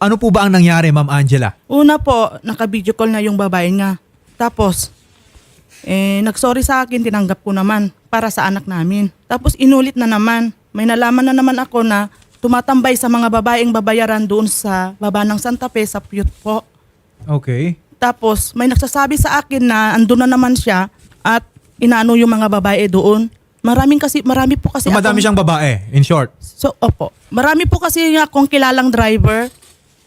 Ano po ba ang nangyari, Ma'am Angela? Una po, naka-video call na yung babae niya. Tapos, eh, nagsorry sa akin, tinanggap ko naman para sa anak namin. Tapos inulit na naman. May nalaman na naman ako na tumatambay sa mga babaeng babayaran doon sa baba ng Santa Fe sa Puyut po. Okay. Tapos may nagsasabi sa akin na andun na naman siya at inaano yung mga babae doon. Maraming kasi, marami po kasi So, madami akong- siyang babae, in short. So, opo. Marami po kasi akong kilalang driver.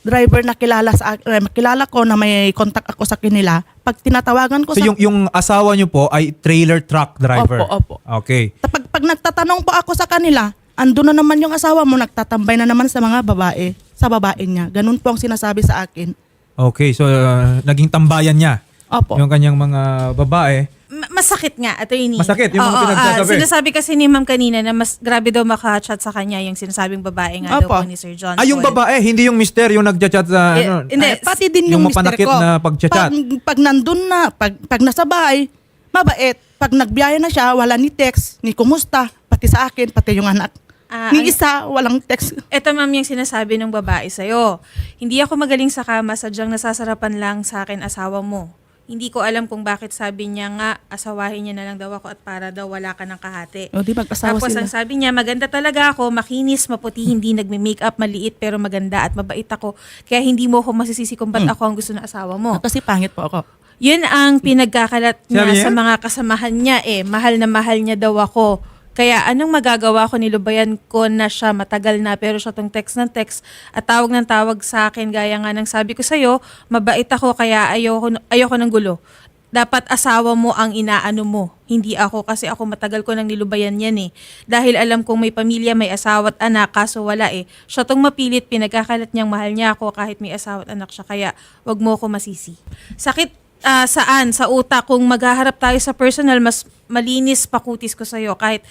Driver na kilala sa ak- eh, kilala ko na may contact ako sa kanila. Pag tinatawagan ko So, sa yung, yung asawa niyo po ay trailer truck driver? Opo, opo. Okay. pag, pag nagtatanong po ako sa kanila, ando na naman yung asawa mo, nagtatambay na naman sa mga babae, sa babae niya. Ganun po ang sinasabi sa akin. Okay, so uh, naging tambayan niya Opo. yung kanyang mga babae. Ma- masakit nga, attorney. Masakit, yung mga Oo, pinagsasabi. ah, sinasabi kasi ni ma'am kanina na mas grabe daw makachat sa kanya yung sinasabing babae nga daw po ni Sir John. Ah, yung Paul. babae, hindi yung mister yung nagchat-chat sa... Eh, ano, hindi, Ay, pati din yung, yung mister mapanakit ko. na pagchat-chat. Pag, pag nandun na, pag, pag nasa bahay, mabait. Pag nagbiyaya na siya, wala ni text, ni kumusta, pati sa akin, pati yung anak. Ah, ni ang- isa, walang text. Ito ma'am yung sinasabi ng babae sa'yo. Hindi ako magaling sa kama, sadyang nasasarapan lang sa akin asawa mo. Hindi ko alam kung bakit sabi niya nga, asawahin niya na lang daw ako at para daw wala ka ng kahati. O, di mag-asawa Tapos sila. ang sabi niya, maganda talaga ako, makinis, maputi, hindi nagme-makeup, maliit pero maganda at mabait ako. Kaya hindi mo ako masisisi kung ba't ako ang gusto ng asawa mo. Kasi pangit po ako. Yun ang pinagkakalat niya Sabi niya? sa mga kasamahan niya eh. Mahal na mahal niya daw ako. Kaya anong magagawa ko, nilubayan ko na siya matagal na pero siya tong text ng text at tawag ng tawag sa akin gaya nga ng sabi ko sa'yo, mabait ako kaya ayoko, ayoko ng gulo. Dapat asawa mo ang inaano mo, hindi ako kasi ako matagal ko nang nilubayan yan eh. Dahil alam kong may pamilya, may asawa at anak, kaso wala eh. Siya tong mapilit, pinagkakalat niyang mahal niya ako kahit may asawa at anak siya, kaya wag mo ako masisi. Sakit ah, saan? Sa utak. Kung maghaharap tayo sa personal, mas malinis pakutis ko sa'yo. Kahit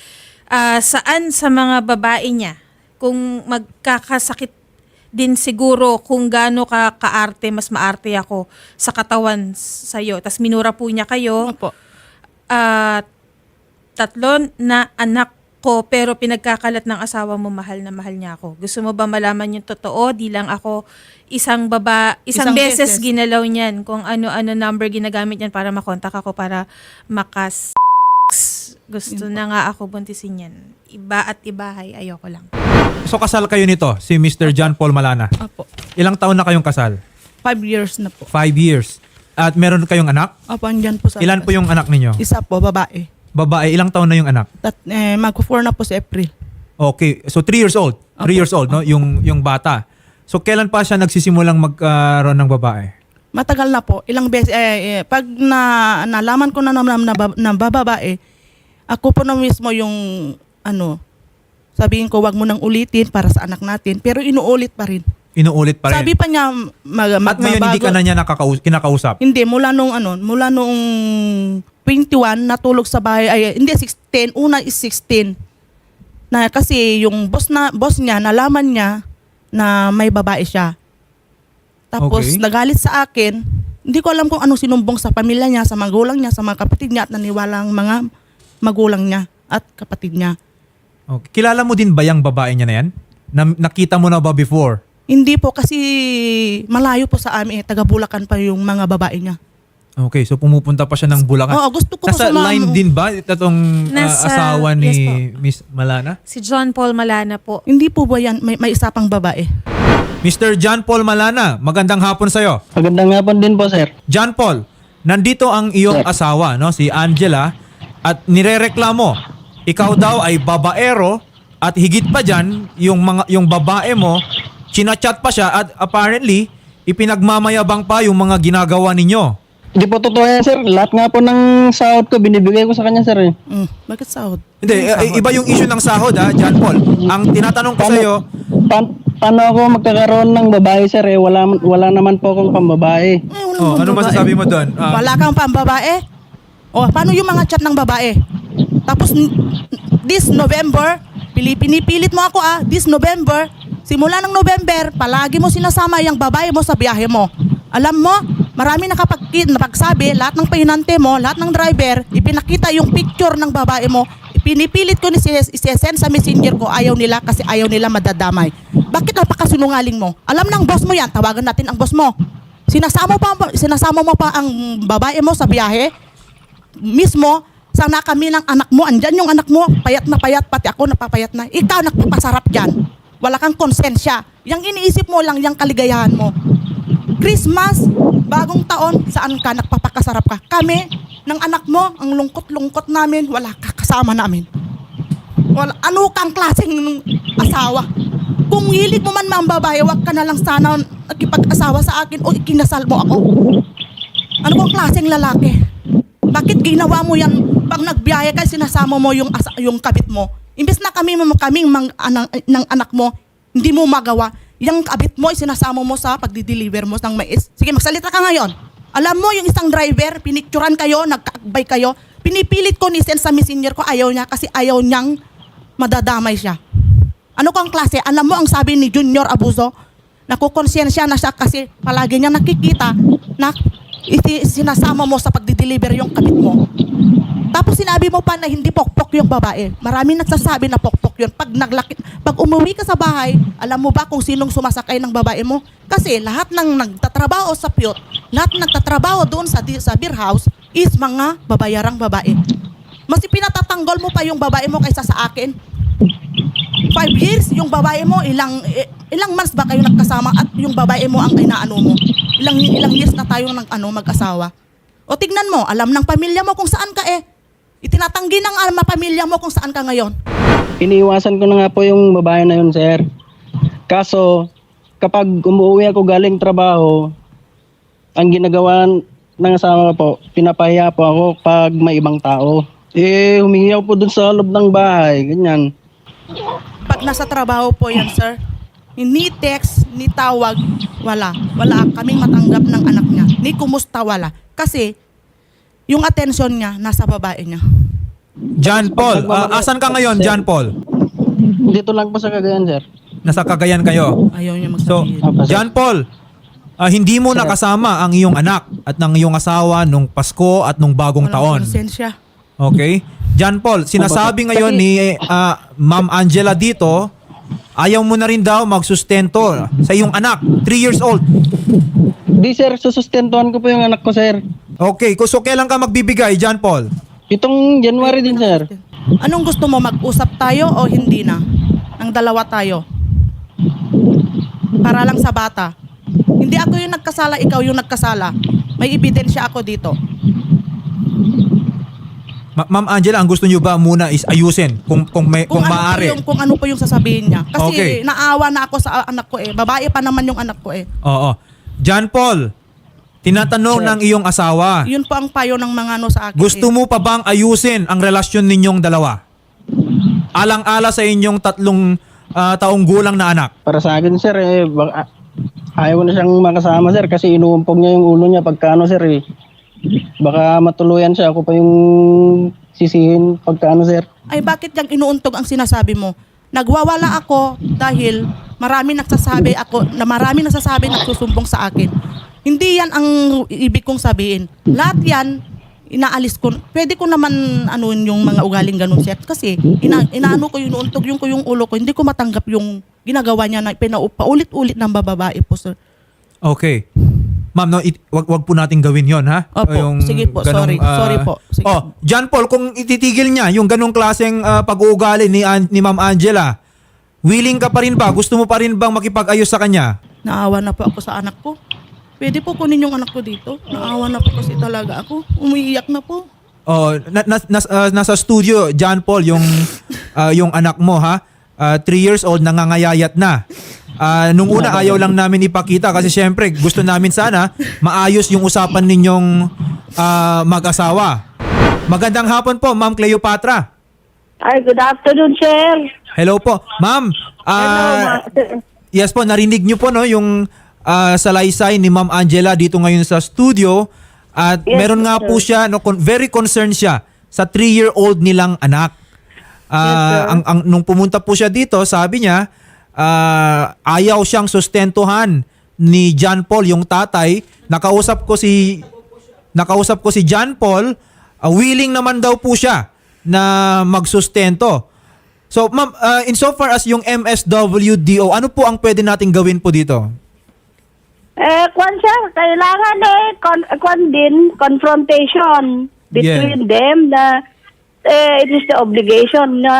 ah, saan sa mga babae niya, kung magkakasakit din siguro kung gaano ka kaarte, mas maarte ako sa katawan sa'yo. Tapos minura po niya kayo. Opo. Ah, tatlo na anak ko pero pinagkakalat ng asawa mo mahal na mahal niya ako. Gusto mo ba malaman yung totoo? Di lang ako isang baba, isang, Isang beses, beses. ginalaw niyan kung ano-ano number ginagamit niyan para makontak ako para makas gusto na nga ako buntisin yan. Iba at ibahay, ayoko lang. So kasal kayo nito, si Mr. John Paul Malana. Opo. Ilang taon na kayong kasal? Five years na po. Five years. At meron kayong anak? Opo, andyan po sa Ilan po yung anak ninyo? Isa po, babae. Babae, ilang taon na yung anak? Tat, eh, mag-four na po sa April. Okay, so three years old. Three Opo. years old, no? Yung, yung bata. So kailan pa siya nagsisimulang magkaroon ng babae? Matagal na po. Ilang beses, eh, eh, pag na, nalaman ko na naman na, na, na bababae, ako po na mismo yung, ano, sabihin ko, wag mo nang ulitin para sa anak natin. Pero inuulit pa rin. Inuulit pa rin. Sabi pa niya, mag, At ngayon hindi ka na niya nakakaus- kinakausap. Hindi, mula nung ano, mula nung 21, natulog sa bahay, ay, hindi, 16, una is 16. Na, kasi yung boss, na, boss niya, nalaman niya na may babae siya. Tapos, Okay. nagalit sa akin, hindi ko alam kung anong sinumbong sa pamilya niya, sa magulang niya, sa mga kapatid niya, at naniwalang mga magulang niya at kapatid niya. Okay. Kilala mo din ba yung babae niya na yan? Na- nakita mo na ba before? Hindi po kasi malayo po sa amin, eh, taga Bulacan pa yung mga babae niya. Okay, so pumupunta pa siya ng Bulacan. Oo, gusto ko Nasa sumama- line din ba itong uh, Nasa- asawa ni yes po. Miss Malana? Si John Paul Malana po. Hindi po ba yan, may, may isa pang babae? Mr. John Paul Malana, magandang hapon sa'yo. Magandang hapon din po, sir. John Paul, nandito ang iyong asawa, no, si Angela, at nirereklamo. Ikaw daw ay babaero at higit pa diyan, yung mga yung babae mo, chinachat pa siya at apparently ipinagmamayabang pa yung mga ginagawa ninyo. Di po totoo yan, sir. Lahat nga po ng sahod ko, binibigay ko sa kanya, sir. eh. Mm, bakit sahod? Hindi, eh, iba yung issue ng sahod ha, John Paul. Ang tinatanong ko sa iyo, Pa- paano ako magkakaroon ng babae, sir? Eh? Wala, wala naman po akong pambabae. Eh, wala Oh, namang ano babae. masasabi mo doon? Ah. Wala kang pambabae? O, paano yung mga chat ng babae? Tapos, n- this November, pili- pinipilit mo ako ah, this November, simula ng November, palagi mo sinasama yung babae mo sa biyahe mo. Alam mo, marami nakapag napagsabi, lahat ng pahinante mo, lahat ng driver, ipinakita yung picture ng babae mo, Pinipilit ko ni si send sa messenger ko, ayaw nila kasi ayaw nila madadamay. Bakit napakasinungaling mo? Alam ng boss mo yan, tawagan natin ang boss mo. Sinasama, pa, sinasama mo pa ang babae mo sa biyahe, mismo, sana kami ng anak mo, andyan yung anak mo, payat na payat, pati ako napapayat na. Ikaw nagpapasarap dyan. Wala kang konsensya. Yang iniisip mo lang, yung kaligayahan mo. Christmas, bagong taon, saan ka nagpapakasarap ka? Kami, ng anak mo, ang lungkot-lungkot namin, wala ka kasama namin. Wala, ano kang klaseng asawa? Kung hilig mo man mga babae, wag ka na lang sana nakipag-asawa sa akin o ikinasal mo ako. Ano kang klaseng lalaki? Bakit ginawa mo yan pag nagbiyahe ka sinasama mo yung asa, yung kabit mo? Imbes na kami kaming mang, ng anak mo, hindi mo magawa. Yung kabit mo, sinasama mo sa pagdi-deliver mo ng mais. Sige, magsalita ka ngayon. Alam mo, yung isang driver, pinicturan kayo, nagkakbay kayo, pinipilit ko ni send sa messenger ko, ayaw niya kasi ayaw niyang madadamay siya. Ano kang klase? Alam mo ang sabi ni Junior Abuso? Nakukonsensya na siya kasi palagi niya nakikita na iti, sinasama mo sa pagdi-deliver yung kabit mo. Tapos sinabi mo pa na hindi pokpok yung babae. Marami nagsasabi na pokpok yun. Pag, naglaki, pag umuwi ka sa bahay, alam mo ba kung sinong sumasakay ng babae mo? Kasi lahat ng nagtatrabaho sa piyot, lahat ng nagtatrabaho doon sa, sa beer house is mga babayarang babae. Mas pinatatanggol mo pa yung babae mo kaysa sa akin. Five years, yung babae mo, ilang eh, ilang months ba kayo nagkasama at yung babae mo ang inaano mo? Ilang ilang years na tayo nag ano mag-asawa. O tignan mo, alam ng pamilya mo kung saan ka eh. Itinatanggi ng alma pamilya mo kung saan ka ngayon. Iniiwasan ko na nga po yung babae na yun, sir. Kaso, kapag umuwi ako galing trabaho, ang ginagawa ng asawa ko po, pinapahiya po ako pag may ibang tao. Eh, humingi ako po dun sa loob ng bahay, ganyan. Pag nasa trabaho po yan, sir, ni text, ni tawag, wala. Wala kaming matanggap ng anak niya. Ni kumusta, wala. Kasi, yung attention niya, nasa babae niya. John Paul, ah, asan ka ngayon, John Paul? Dito lang po sa Cagayan, sir. Nasa Cagayan kayo. Ayaw niya So, magsabihin. John Paul, ah, hindi mo nakasama ang iyong anak at ng iyong asawa nung Pasko at nung bagong taon. Walang konsensya. Okay? John Paul, sinasabi ngayon ni ah, Ma'am Angela dito, ayaw mo na rin daw magsustento sa iyong anak, 3 years old. Di, sir, susustentuhan ko po yung anak ko, sir. Okay, so kailan ka magbibigay, John Paul? Itong January din, sir. Anong gusto mo, mag-usap tayo o hindi na? Ang dalawa tayo. Para lang sa bata. Hindi ako yung nagkasala, ikaw yung nagkasala. May ebidensya ako dito. Ma- Ma'am Angela, ang gusto niyo ba muna is ayusin kung kung may kung, ano maaari? po yung, kung ano po yung sasabihin niya. Kasi Okay. naawa na ako sa anak ko eh. Babae pa naman yung anak ko eh. Oo. John Paul, tinatanong ng iyong asawa, Yun po ang payo ng mga ano sa akin. gusto eh. mo pa bang ayusin ang relasyon ninyong dalawa? Alang-ala sa inyong tatlong ah, taong gulang na anak. Para sa akin, sir, eh, baka, ayaw na siyang makasama, sir, kasi inuumpog niya yung ulo niya pagkano, sir, eh. Baka matuluyan siya, ako pa yung sisihin pagkano, sir. Ay bakit yung inuuntog ang sinasabi mo? Nagwawala ako dahil marami nagsasabi ako na marami nagsasabi nagsusumbong sa akin. Hindi yan ang ibig kong sabihin. Lahat yan inaalis ko. Pwede ko naman ano yung mga ugaling ganun sir kasi ina, inaano ko yung inuuntog yung ko yung ulo ko. Hindi ko matanggap yung ginagawa niya na pinaulit-ulit ng bababae po sir. Okay. Ma'am, no, it, wag, wag po natin gawin yon ha? Opo. Sige po, sorry. Sorry po. Sige oh, John Paul, kung ititigil niya yung ganong klaseng ah, pag-uugali ni, An- ni Ma'am Angela, willing ka pa rin ba? Gusto mo pa rin bang makipag-ayos sa kanya? Naawa na po ako sa anak ko. Pwede po kunin yung anak ko dito. Naawa na po kasi talaga ako. Umiiyak na po. Oh, na, na, nas- ah, nasa studio, John Paul, yung ah, yung anak mo ha. 3 years old nangangayayat na. Ah, nung una ayaw lang namin ipakita kasi syempre gusto namin sana maayos yung usapan ninyong ah, mag-asawa. Magandang hapon po, Ma'am Cleopatra. Ay, good afternoon, sir. Hello po. Ma'am, ah, Hello, ma- yes po, narinig niyo po no yung ah, salaysay ni Ma'am Angela dito ngayon sa studio at Yes, meron nga sir. po siya no con- very concerned siya sa 3-year-old nilang anak. Ah, ang, ang nung pumunta po siya dito, sabi niya ah, ayaw siyang sustentuhan ni John Paul yung tatay. Nakausap ko si nakausap ko si John Paul, ah, willing naman daw po siya na magsustento. So, ma'am, uh, insofar as yung MSWDO, ano po ang pwede nating gawin po dito? Eh, kwan sir, kailangan eh, con- kwan din, confrontation between them na eh, it is the obligation na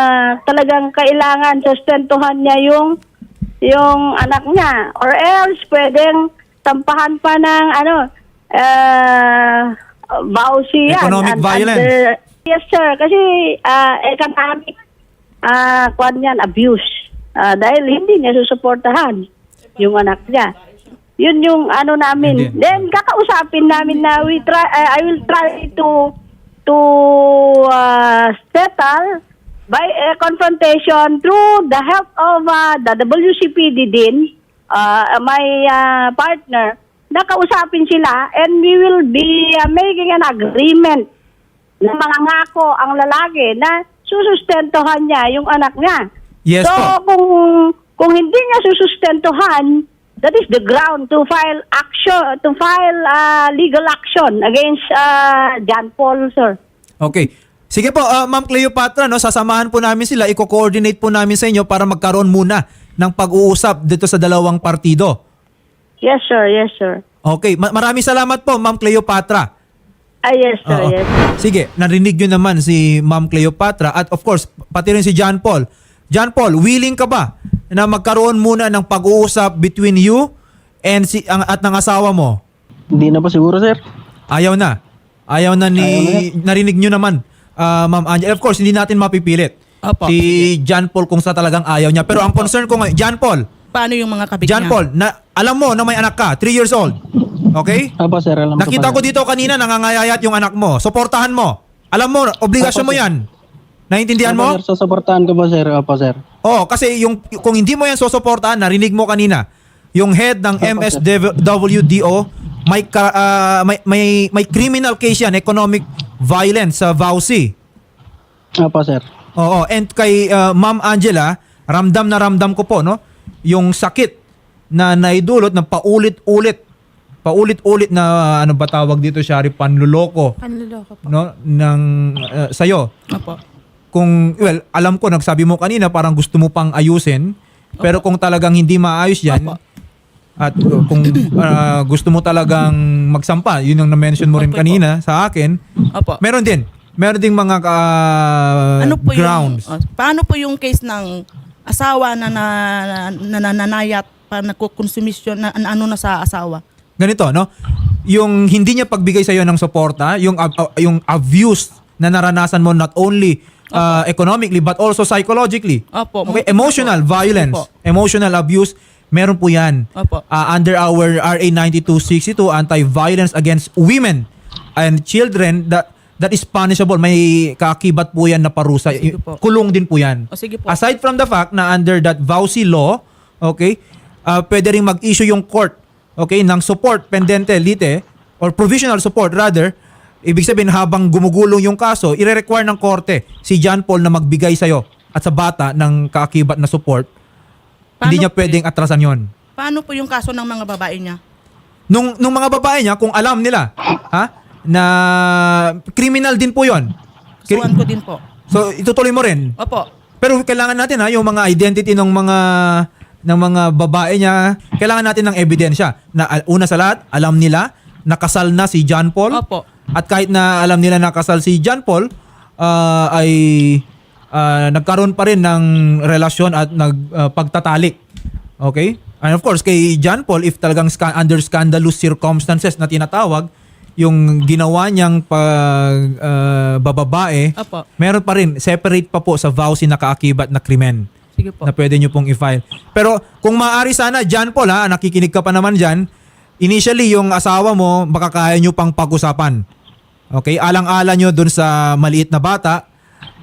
talagang kailangan sustentuhan niya yung yung anak niya or else pwedeng tampahan pa ng ano uh, bawsi yan. Economic violence. yes sir, kasi uh, economic ah kwan yan, abuse. Ah, dahil hindi niya susuportahan yung anak niya. Yun yung ano namin. Hindi. Then kakausapin namin na we try I I will try to to uh, settle by a confrontation through the help of uh, the WCPD din, uh, my uh, partner, nakausapin sila and we will be uh, making an agreement na mga ngako ang lalaki na susustentuhan niya yung anak niya. Yes so, po. kung kung hindi niya susustentuhan, that is the ground to file action to file uh, legal action against uh, John Paul, sir. Okay. Sige po, uh, Ma'am Cleopatra, no, sasamahan po namin sila, i-coordinate po namin sa inyo para magkaroon muna ng pag-uusap dito sa dalawang partido. Yes, sir. Yes, sir. Okay, ma- maraming salamat po, Ma'am Cleopatra. Ah, yes, sir. Oo. Yes. Sige, narinig nyo naman si Ma'am Cleopatra at of course, pati rin si John Paul. John Paul, willing ka ba na magkaroon muna ng pag-uusap between you and si ang, at ng asawa mo? Hindi na po siguro, sir. Ayaw na. Ayaw na ni Ayaw narinig nyo naman, ah, Ma'am Angela. Of course, hindi natin mapipilit. Opo. Si John Paul kung sa talagang ayaw niya. Pero ang concern ko ngayon, John Paul, Paano yung mga kabig John niya? Paul, na, alam mo na may anak ka, 3 years old. Okay? Apo, sir. Alam Nakita ko po, sir. dito kanina nangangayayat yung anak mo. Suportahan mo. Alam mo, obligasyon mo yan. Naintindihan mo? sir, susuportahan ko po, sir. Opo, sir. Oo, kasi yung, kung hindi mo yan susuportahan, narinig mo kanina, yung head ng Opo. MSWDO, may, ah, may, may, may criminal case yan, economic violence sa VAUSI. Opo, sir. Oo, and kay uh, Ma'am Angela, ramdam na ramdam ko po, no? Yung sakit na naidulot na paulit-ulit, paulit-ulit na ano ba tawag dito, Shari, panluloko, Panluloko po. no? Ng uh, sa'yo. Opo. Kung, well, alam ko, nagsabi mo kanina, parang gusto mo pang ayusin, pero kung talagang hindi maayos yan, at kung uh, gusto mo talagang magsampa, yun ang na-mention mo rin kanina sa akin, Opo. meron din. Meron ding mga uh, ano po grounds. yung oh, paano po yung case ng asawa na na, na, nananayat pa nagkukonsumisyon na, na ano na sa asawa? ganito, no? Yung hindi niya pagbigay sa iyo ng suporta, yung ab- uh, yung abuse na naranasan mo not only uh, economically but also psychologically. Opo. Okay, emotional violence, Opo. emotional abuse, meron po 'yan. Opo. Uh, under our RA 9262 Anti-Violence Against Women and Children that that is punishable. May kakibat po 'yan na parusa. Po. Kulong din po 'yan. O sige po. Aside from the fact na under that VAUSI law, okay, uh, pwede rin mag-issue yung court, okay, ng support pendente lite or provisional support rather. Ibig sabihin habang gumugulong yung kaso, ire-require ng korte si John Paul na magbigay sa'yo at sa bata ng kaakibat na support. hindi Paano niya po pwedeng atrasan yon. Paano po yung kaso ng mga babae niya? Nung, nung mga babae niya, kung alam nila, ha, na criminal din po yon. Kasuhan ko din po. So, itutuloy mo rin. Opo. Pero kailangan natin ha, yung mga identity ng mga ng mga babae niya, kailangan natin ng ebidensya na una sa lahat, alam nila nakasal na si John Paul. Opo. At kahit na alam nila nakasal si John Paul, ah, ay ah, nagkaroon pa rin ng relasyon at nagpagtatalik. okay? And of course, kay John Paul, if talagang sca- under scandalous circumstances na tinatawag, yung ginawa niyang pag ah, bababae, Opo. meron pa rin, separate pa po sa VAUSI na kaakibat na krimen Sige po. na pwede nyo pong i-file. Pero kung maaari sana, John Paul ha, nakikinig ka pa naman dyan, initially yung asawa mo, baka kaya nyo pang pag-usapan. Okay? Alang-ala nyo dun sa maliit na bata,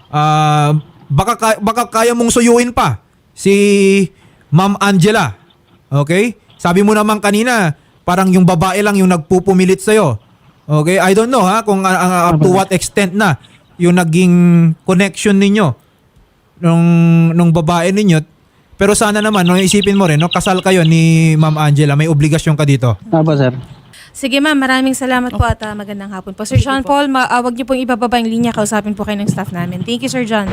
ah, baka, ka- baka kaya mong suyuin pa si Ma'am Angela. Okay? Sabi mo naman kanina, parang yung babae lang yung nagpupumilit sa'yo. Okay? I don't know ha, kung ah, up to what extent na yung naging connection ninyo nung nung babae ninyo. Pero sana naman, no, isipin mo rin, no, kasal kayo ni Ma'am Angela, may obligasyon ka dito. Apo, sir. Sige ma'am, maraming salamat po at ah, magandang hapon po. Sir John Paul, ma- ah, wag niyo pong ibababa yung linya, kausapin po kayo ng staff namin. Thank you, Sir John.